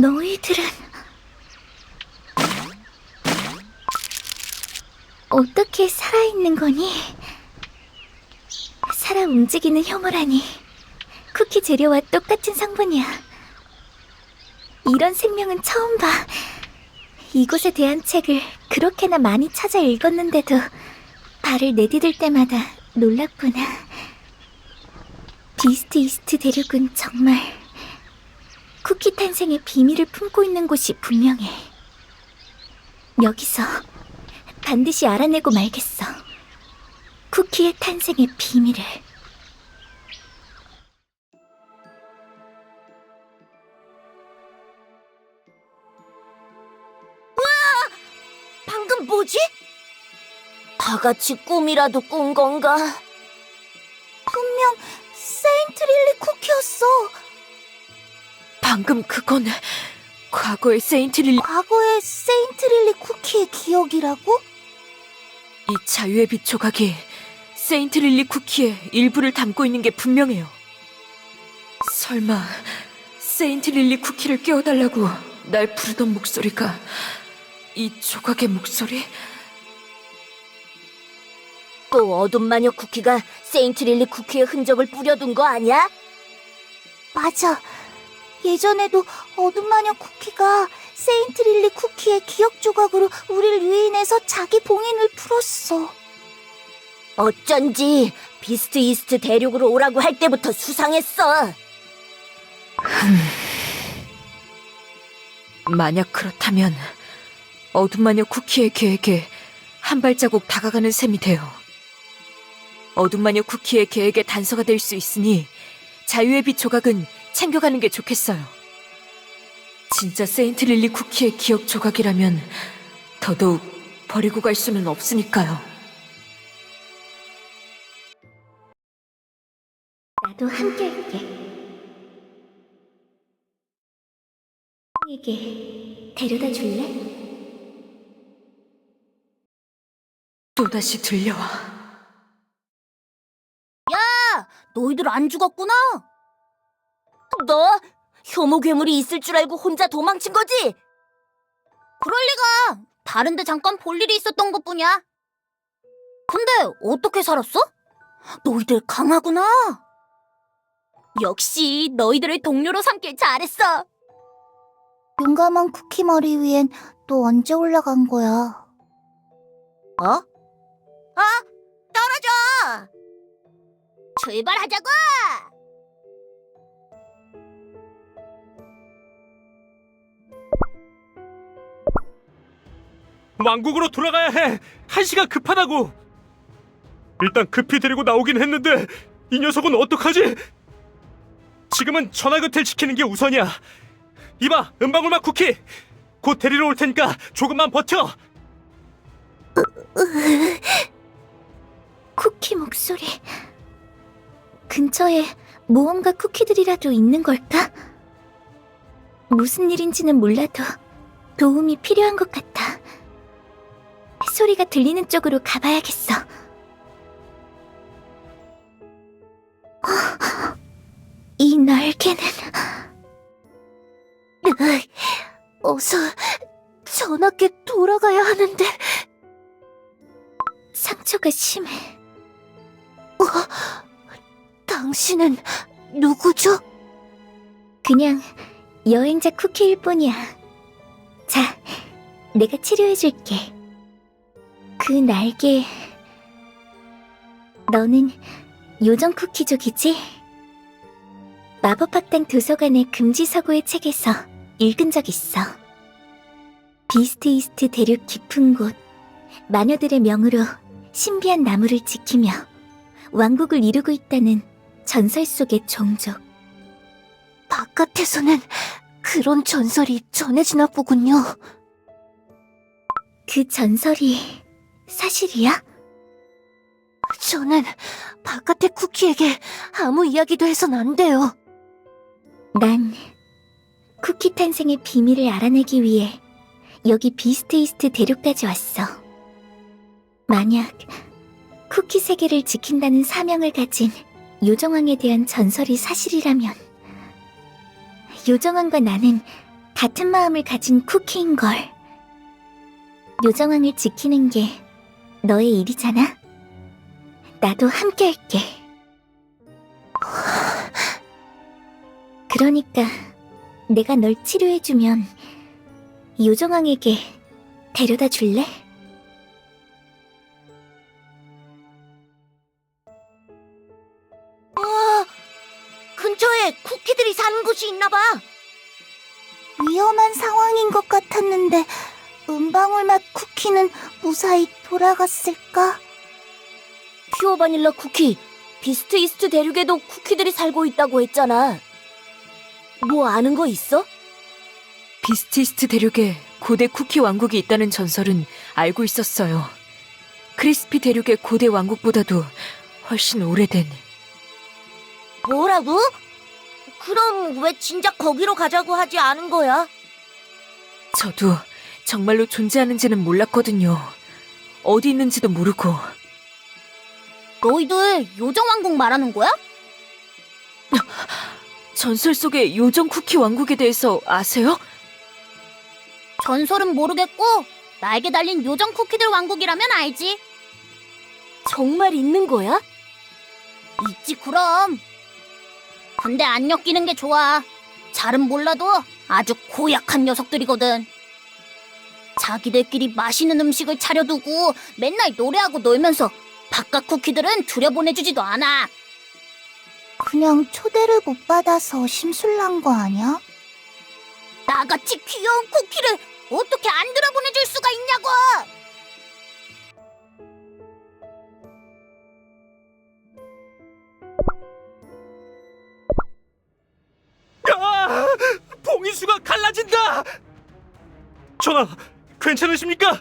너희들은 어떻게 살아있는 거니? 살아 움직이는 혐오라니 쿠키 재료와 똑같은 성분이야. 이런 생명은 처음 봐. 이곳에 대한 책을 그렇게나 많이 찾아 읽었는데도 발을 내디딜 때마다 놀랍구나. 비스트 이스트 대륙은 정말 쿠키 탄생의 비밀을 품고 있는 곳이 분명해. 여기서 반드시 알아내고 말겠어. 쿠키의 탄생의 비밀을. 방금 뭐지? 다 같이 꿈이라도 꾼 건가? 분명 세인트 릴리 쿠키였어. 방금 그건 과거의 세인트 릴리 과거의 세인트 릴리 쿠키의 기억이라고? 이 자유의 빛 조각이 세인트 릴리 쿠키의 일부를 담고 있는 게 분명해요. 설마 세인트 릴리 쿠키를 깨워달라고 날 부르던 목소리가 이 조각의 목소리? 또 어둠 마녀 쿠키가 세인트 릴리 쿠키의 흔적을 뿌려둔 거 아니야? 맞아. 예전에도 어둠 마녀 쿠키가 세인트 릴리 쿠키의 기억 조각으로 우릴 유인해서 자기 봉인을 풀었어. 어쩐지 비스트 이스트 대륙으로 오라고 할 때부터 수상했어. 만약 그렇다면 어둠 마녀 쿠키의 계획에 한 발자국 다가가는 셈이 돼요. 어둠 마녀 쿠키의 계획의 단서가 될 수 있으니 자유의 빛 조각은 챙겨가는 게 좋겠어요. 진짜 세인트 릴리 쿠키의 기억 조각이라면 더더욱 버리고 갈 수는 없으니까요. 나도 함께 할게. 에게 데려다 줄래? 또다시 들려와. 너희들 안 죽었구나? 너 혐오 괴물이 있을 줄 알고 혼자 도망친 거지? 그럴 리가. 다른데 잠깐 볼 일이 있었던 것뿐이야. 근데 어떻게 살았어? 너희들 강하구나. 역시 너희들을 동료로 삼길 잘했어. 용감한 쿠키 머리 위엔 또 언제 올라간 거야? 어? 어? 떨어져! 출발하자고! 왕국으로 돌아가야 해. 한시가 급하다고. 일단 급히 데리고 나오긴 했는데 이 녀석은 어떡하지? 지금은 전화 곁을 지키는 게 우선이야. 이봐, 은방울맛 쿠키. 곧 데리러 올 테니까 조금만 버텨. 쿠키 목소리. 근처에 모험가 쿠키들이라도 있는 걸까? 무슨 일인지는 몰라도 도움이 필요한 것 같아. 소리가 들리는 쪽으로 가봐야겠어. 어, 이 날개는 어서 전학에 돌아가야 하는데 상처가 심해. 당신은 누구죠? 그냥 여행자 쿠키일 뿐이야. 자, 내가 치료해줄게. 그 날개. 너는 요정 쿠키족이지? 마법학당 도서관의 금지 서고의 책에서 읽은 적 있어. 비스트 이스트 대륙 깊은 곳, 마녀들의 명으로 신비한 나무를 지키며 왕국을 이루고 있다는 전설 속의 종족. 바깥에서는 그런 전설이 전해지나 보군요. 그 전설이 사실이야? 저는 바깥의 쿠키에게 아무 이야기도 해선 안 돼요. 난 쿠키 탄생의 비밀을 알아내기 위해 여기 비스트이스트 대륙까지 왔어. 만약 쿠키 세계를 지킨다는 사명을 가진 요정왕에 대한 전설이 사실이라면 요정왕과 나는 같은 마음을 가진 쿠키인 걸. 요정왕을 지키는 게 너의 일이잖아. 나도 함께 할게. 그러니까 내가 널 치료해주면 요정왕에게 데려다 줄래? 근처에 쿠키들이 사는 곳이 있나 봐. 위험한 상황인 것 같았는데 은방울 맛 쿠키는 무사히 돌아갔을까? 퓨어 바닐라 쿠키, 비스트 이스트 대륙에도 쿠키들이 살고 있다고 했잖아. 뭐 아는 거 있어? 비스티스트 대륙에 고대 쿠키 왕국이 있다는 전설은 알고 있었어요. 크리스피 대륙의 고대 왕국보다도 훨씬 오래된 뭐라고? 그럼 왜 진작 거기로 가자고 하지 않은 거야? 저도 정말로 존재하는지는 몰랐거든요. 어디 있는지도 모르고 너희들 요정 왕국 말하는 거야? 전설 속의 요정 쿠키 왕국에 대해서 아세요? 전설은 모르겠고 날개 달린 요정 쿠키들 왕국이라면 알지. 정말 있는 거야? 있지 그럼. 근데 안 엮이는 게 좋아. 잘은 몰라도 아주 고약한 녀석들이거든. 자기들끼리 맛있는 음식을 차려두고 맨날 노래하고 놀면서 바깥 쿠키들은 들여보내주지도 않아. 그냥 초대를 못 받아서 심술난 거 아니야? 나같이 귀여운 쿠키를 어떻게 안 들어보내줄 수가 있냐고! 아! 봉인수가 갈라진다! 전하, 괜찮으십니까?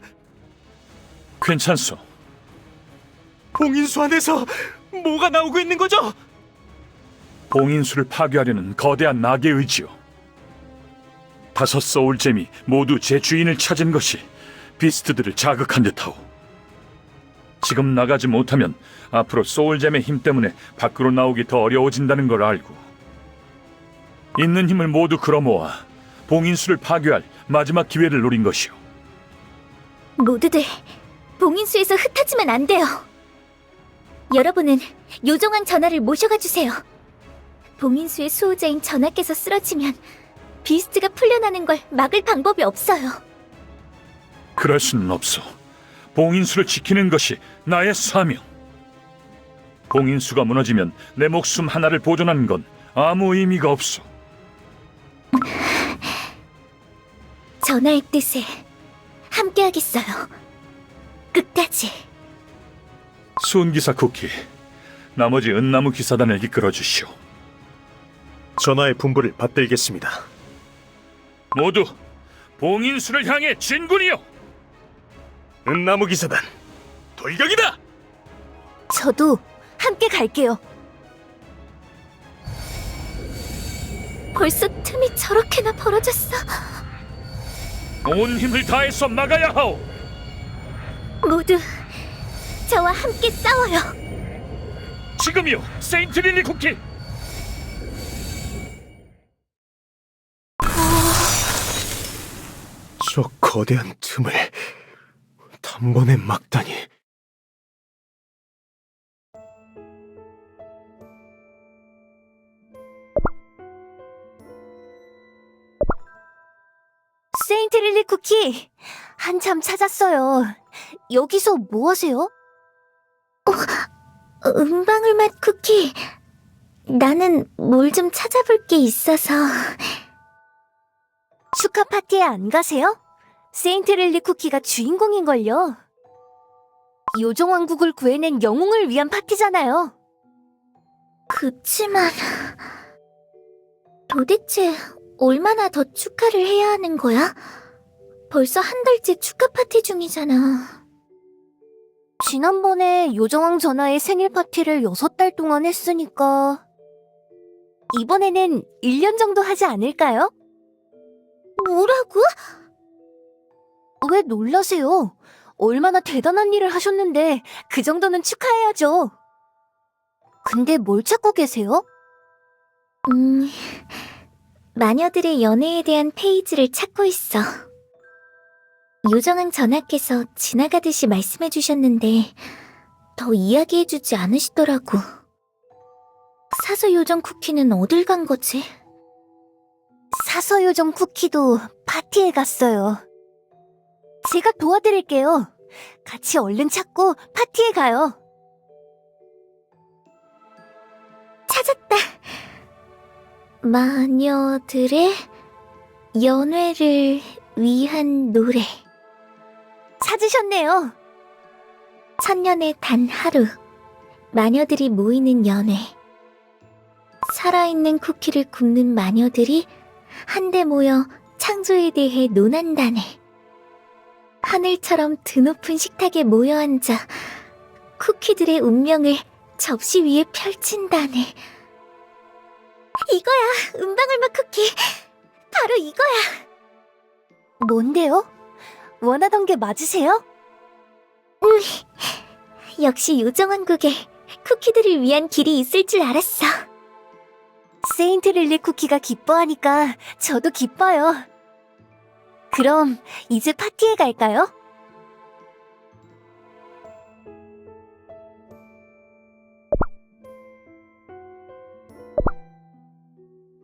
괜찮소. 봉인수 안에서 뭐가 나오고 있는 거죠? 봉인수를 파괴하려는 거대한 낙의 의지요. 다섯 소울잼이 모두 제 주인을 찾은 것이 비스트들을 자극한 듯하오. 지금 나가지 못하면 앞으로 소울잼의 힘 때문에 밖으로 나오기 더 어려워진다는 걸 알고 있는 힘을 모두 끌어모아 봉인수를 파괴할 마지막 기회를 노린 것이오. 모두들 봉인수에서 흩어지면 안 돼요. 여러분은 요정왕 전하를 모셔가 주세요. 봉인수의 수호자인 전하께서 쓰러지면 비스트가 풀려나는 걸 막을 방법이 없어요. 그럴 수는 없어. 봉인수를 지키는 것이 나의 사명. 봉인수가 무너지면 내 목숨 하나를 보존하는 건 아무 의미가 없어. 전하의 뜻에 함께하겠어요. 끝까지. 수은기사 쿠키, 나머지 은나무 기사단을 이끌어 주시오. 전하의 분부를 받들겠습니다. 모두 봉인수를 향해 진군이여! 은나무 기사단, 돌격이다! 저도 함께 갈게요. 벌써 틈이 저렇게나 벌어졌어. 온 힘을 다해서 막아야 하오. 모두 저와 함께 싸워요. 지금이요, 세인트 릴리 쿠키. 저 거대한 틈을 단번에 막다니. 릴리 쿠키 한참 찾았어요. 여기서 뭐 하세요? 은방울 맛 쿠키. 나는 뭘 좀 찾아볼 게 있어서. 축하 파티에 안 가세요? 세인트 릴리 쿠키가 주인공인걸요. 요정 왕국을 구해낸 영웅을 위한 파티잖아요. 그치만 도대체 얼마나 더 축하를 해야 하는 거야? 벌써 한 달째 축하 파티 중이잖아. 지난번에 요정왕 전하의 생일 파티를 여섯 달 동안 했으니까 이번에는 1년 정도 하지 않을까요? 뭐라고? 왜 놀라세요? 얼마나 대단한 일을 하셨는데 그 정도는 축하해야죠. 근데 뭘 찾고 계세요? 음, 마녀들의 연애에 대한 페이지를 찾고 있어. 요정왕 전하께서 지나가듯이 말씀해 주셨는데 더 이야기해 주지 않으시더라고. 사서 요정 쿠키는 어딜 간 거지? 사서 요정 쿠키도 파티에 갔어요. 제가 도와드릴게요. 같이 얼른 찾고 파티에 가요. 찾았다. 마녀들의 연애를 위한 노래. 찾으셨네요. 천년에 단 하루. 마녀들이 모이는 연애. 살아있는 쿠키를 굽는 마녀들이 한데 모여 창조에 대해 논한다네. 하늘처럼 드높은 식탁에 모여 앉아 쿠키들의 운명을 접시 위에 펼친다네. 이거야, 은방울맛 쿠키. 바로 이거야. 뭔데요? 원하던 게 맞으세요? 역시 요정왕국에 쿠키들을 위한 길이 있을 줄 알았어. 세인트 릴리 쿠키가 기뻐하니까 저도 기뻐요. 그럼 이제 파티에 갈까요?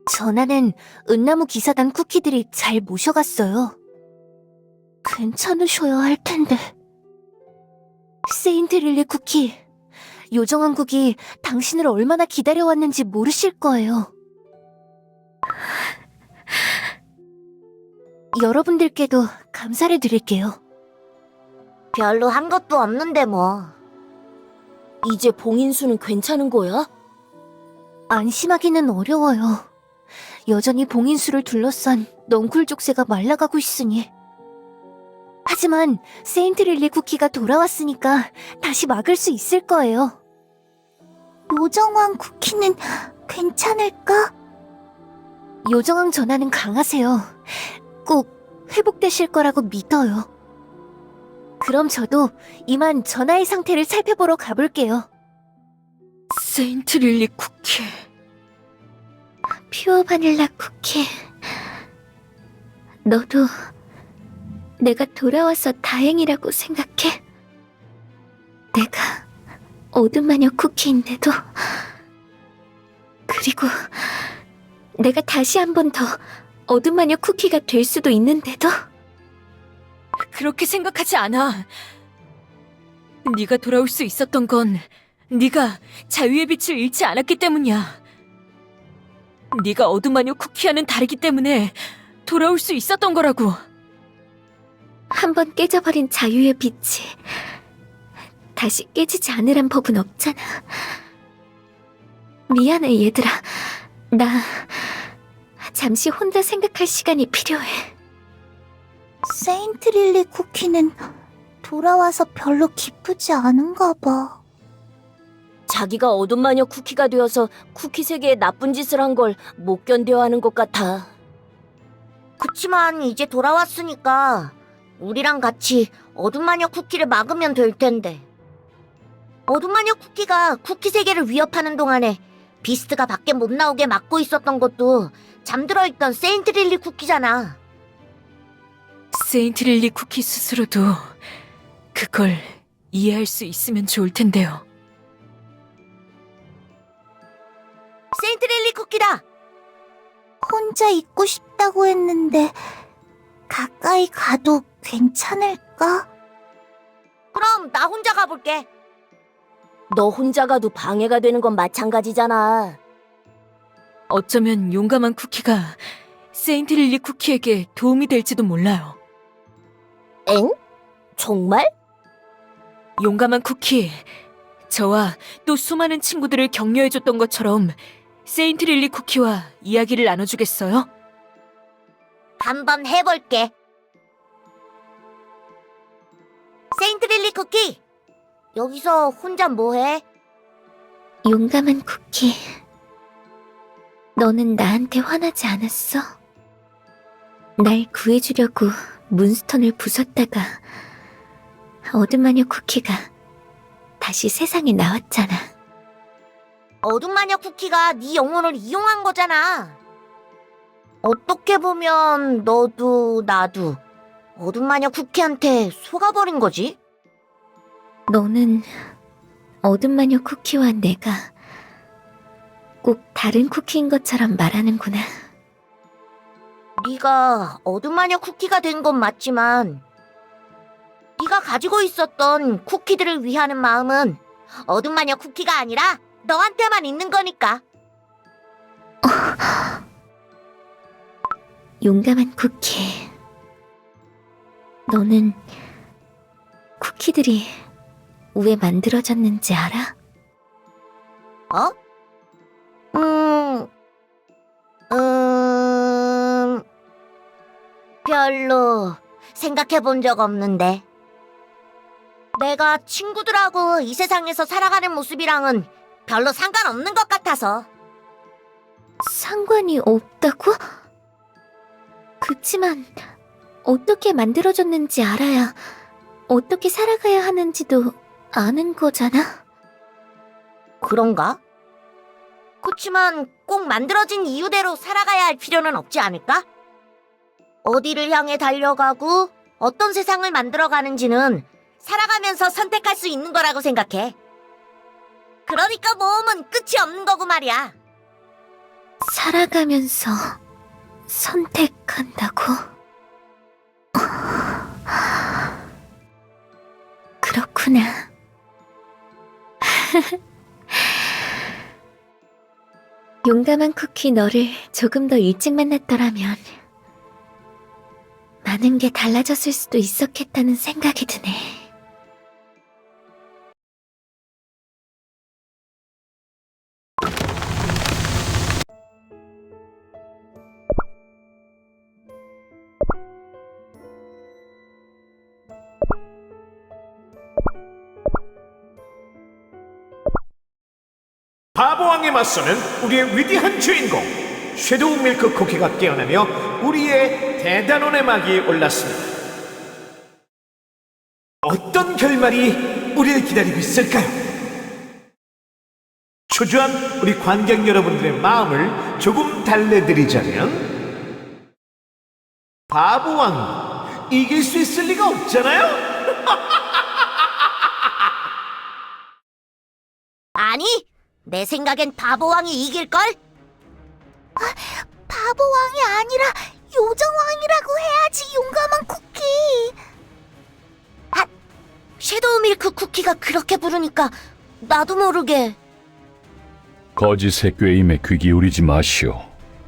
전하는 은나무 기사단 쿠키들이 잘 모셔갔어요. 괜찮으셔야 할 텐데. 세인트 릴리 쿠키, 요정왕국이 당신을 얼마나 기다려왔는지 모르실 거예요. 여러분들께도 감사를 드릴게요. 별로 한 것도 없는데 뭐. 이제 봉인수는 괜찮은 거야? 안심하기는 어려워요. 여전히 봉인수를 둘러싼 넝쿨 족쇄가 말라가고 있으니. 하지만 세인트릴리 쿠키가 돌아왔으니까 다시 막을 수 있을 거예요. 요정왕 쿠키는 괜찮을까? 요정왕 전하는 강하세요. 꼭 회복되실 거라고 믿어요. 그럼 저도 이만 전하의 상태를 살펴보러 가볼게요. 세인트 릴리 쿠키. 퓨어 바닐라 쿠키. 너도 내가 돌아와서 다행이라고 생각해? 내가 어둠 마녀 쿠키인데도 그리고 내가 다시 한 번 더 어둠 마녀 쿠키가 될 수도 있는데도 그렇게 생각하지 않아. 네가 돌아올 수 있었던 건 네가 자유의 빛을 잃지 않았기 때문이야. 네가 어둠마녀 쿠키와는 다르기 때문에 돌아올 수 있었던 거라고. 한 번 깨져버린 자유의 빛이 다시 깨지지 않으란 법은 없잖아. 미안해, 얘들아. 나 잠시 혼자 생각할 시간이 필요해. 세인트 릴리 쿠키는 돌아와서 별로 기쁘지 않은가 봐. 자기가 어둠 마녀 쿠키가 되어서 쿠키 세계에 나쁜 짓을 한 걸 못 견뎌하는 것 같아. 그치만 이제 돌아왔으니까 우리랑 같이 어둠 마녀 쿠키를 막으면 될 텐데. 어둠 마녀 쿠키가 쿠키 세계를 위협하는 동안에 비스트가 밖에 못 나오게 막고 있었던 것도 잠들어 있던 세인트 릴리 쿠키잖아. 세인트 릴리 쿠키 스스로도 그걸 이해할 수 있으면 좋을 텐데요. 세인트 릴리 쿠키다. 혼자 있고 싶다고 했는데 가까이 가도 괜찮을까? 그럼 나 혼자 가볼게. 너 혼자 가도 방해가 되는 건 마찬가지잖아. 어쩌면 용감한 쿠키가 세인트 릴리 쿠키에게 도움이 될지도 몰라요. 엥? 정말? 용감한 쿠키, 저와 또 수많은 친구들을 격려해줬던 것처럼 세인트 릴리 쿠키와 이야기를 나눠주겠어요? 한번 해볼게. 세인트 릴리 쿠키, 여기서 혼자 뭐해? 용감한 쿠키. 너는 나한테 화나지 않았어? 날 구해주려고 문스톤을 부쉈다가 어둠 마녀 쿠키가 다시 세상에 나왔잖아. 어둠 마녀 쿠키가 네 영혼을 이용한 거잖아. 어떻게 보면 너도 나도 어둠 마녀 쿠키한테 속아버린 거지? 너는 어둠 마녀 쿠키와 내가 꼭 다른 쿠키인 것처럼 말하는구나. 네가 어둠 마녀 쿠키가 된 건 맞지만 네가 가지고 있었던 쿠키들을 위하는 마음은 어둠 마녀 쿠키가 아니라 너한테만 있는 거니까. 용감한 쿠키. 너는 쿠키들이 왜 만들어졌는지 알아? 어? 음, 음, 별로 생각해 본 적 없는데. 내가 친구들하고 이 세상에서 살아가는 모습이랑은 별로 상관없는 것 같아서. 상관이 없다고? 그치만 어떻게 만들어졌는지 알아야 어떻게 살아가야 하는지도 아는 거잖아. 그런가? 그치만 꼭 만들어진 이유대로 살아가야 할 필요는 없지 않을까? 어디를 향해 달려가고 어떤 세상을 만들어가는지는 살아가면서 선택할 수 있는 거라고 생각해. 그러니까 모험은 끝이 없는 거고 말이야. 살아가면서 선택한다고? 그렇구나. 용감한 쿠키 너를 조금 더 일찍 만났더라면 많은 게 달라졌을 수도 있었겠다는 생각이 드네. 맞서는 우리의 위대한 주인공 섀도우 밀크 쿠키가 깨어나며 우리의 대단원의 막이 올랐습니다. 어떤 결말이 우리를 기다리고 있을까요? 초조한 우리 관객 여러분들의 마음을 조금 달래드리자면 바보왕 이길 수 있을 리가 없잖아요? 아니, 내 생각엔 바보왕이 이길걸? 아, 바보왕이 아니라 요정왕이라고 해야지, 용감한 쿠키. 아, 섀도우 밀크 쿠키가 그렇게 부르니까 나도 모르게 거짓의 꾀임에 귀 기울이지 마시오.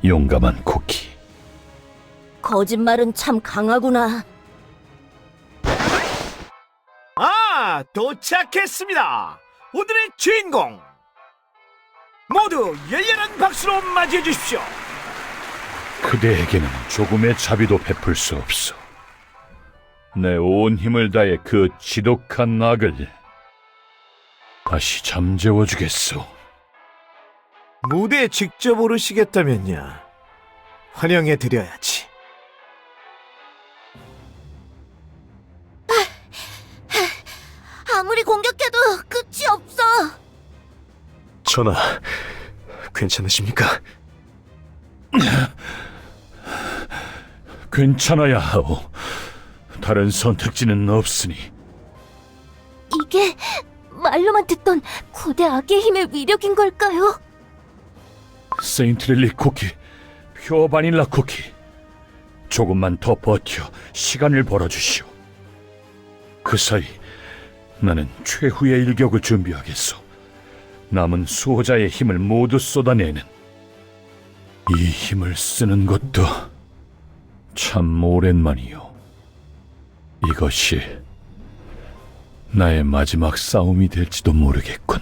용감한 쿠키. 거짓말은 참 강하구나. 아, 도착했습니다. 오늘의 주인공. 모두 열렬한 박수로 맞이해 주십시오. 그대에게는 조금의 자비도 베풀 수 없어. 내 온 힘을 다해 그 지독한 악을 다시 잠재워 주겠소. 무대에 직접 오르시겠다면요. 환영해 드려야지. 아무리 공격해도 끝이 없어. 전하, 괜찮으십니까? 괜찮아야 하오. 다른 선택지는 없으니 이게 말로만 듣던 거대 악의 힘의 위력인 걸까요? 세인트릴리 쿠키, 퓨어 바닐라 쿠키. 조금만 더 버텨 시간을 벌어주시오. 그 사이 나는 최후의 일격을 준비하겠소. 남은 수호자의 힘을 모두 쏟아내는 이 힘을 쓰는 것도 참 오랜만이요. 이것이 나의 마지막 싸움이 될지도 모르겠군.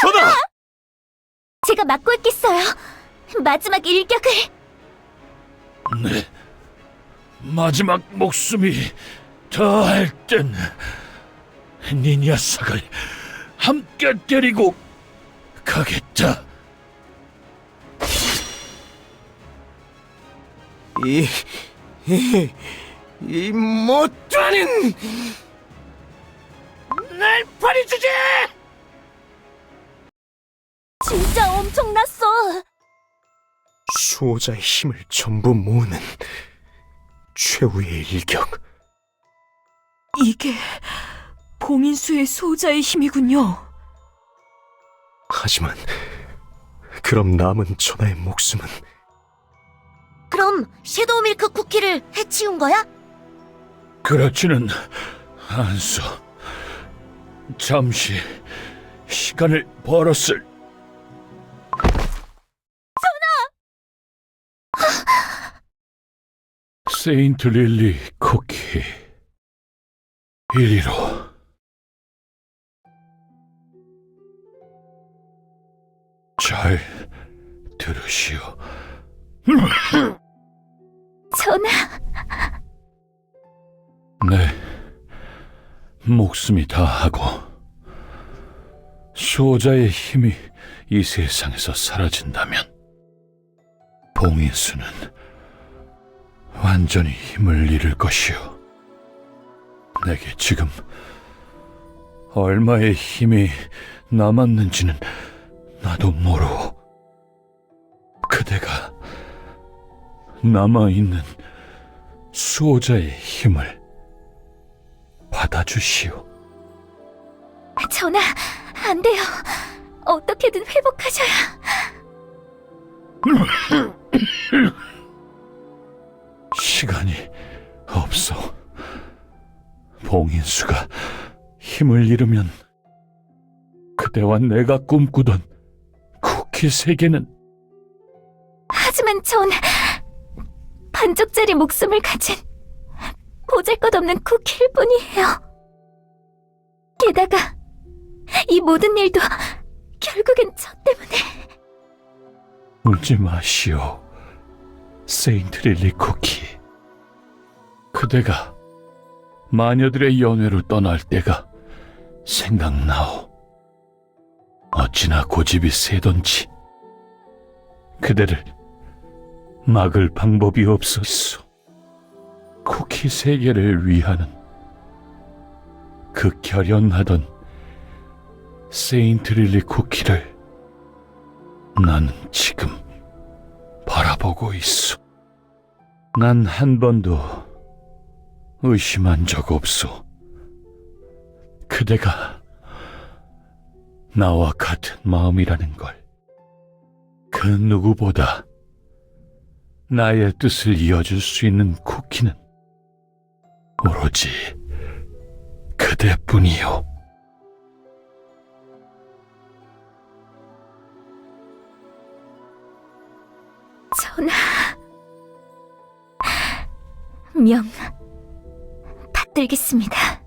전하! 제가 맡고 있겠어요. 마지막 일격을. 네. 마지막 목숨이 더할 땐 네 녀석을 함께 때리고 가겠다. 이, 이, 이 못하는 날 버리주지! 진짜 엄청났어. 수호자의 힘을 전부 모으는 최후의 일격. 이게 봉인수의 소자의 힘이군요. 하지만 그럼 남은 전하의 목숨은 그럼 섀도우 밀크 쿠키를 해치운 거야? 그렇지는 않소. 잠시 시간을 벌었을. 전하! 세인트 릴리 쿠키 이리로. 잘 들으시오. 전하, 네, 목숨이 다하고 수호자의 힘이 이 세상에서 사라진다면 봉인수는 완전히 힘을 잃을 것이오. 내게 지금 얼마의 힘이 남았는지는 나도 모르고 그대가 남아있는 수호자의 힘을 받아주시오. 전하, 안 돼요. 어떻게든 회복하셔야. 시간이 없어. 봉인수가 힘을 잃으면 그대와 내가 꿈꾸던 쿠키 세계는 하지만 전 반쪽짜리 목숨을 가진 보잘것없는 쿠키일 뿐이에요. 게다가 이 모든 일도 결국엔 저 때문에 울지 마시오. 세인트 릴리 쿠키. 그대가 마녀들의 연회로 떠날 때가 생각나오. 어찌나 고집이 세던지 그대를 막을 방법이 없었소. 쿠키 세계를 위하는 그 결연하던 세인트 릴리 쿠키를 나는 지금 바라보고 있어. 난 한 번도 의심한 적 없소. 그대가 나와 같은 마음이라는 걸. 그 누구보다 나의 뜻을 이어줄 수 있는 쿠키는 오로지 그대뿐이요. 전하 명 받들겠습니다.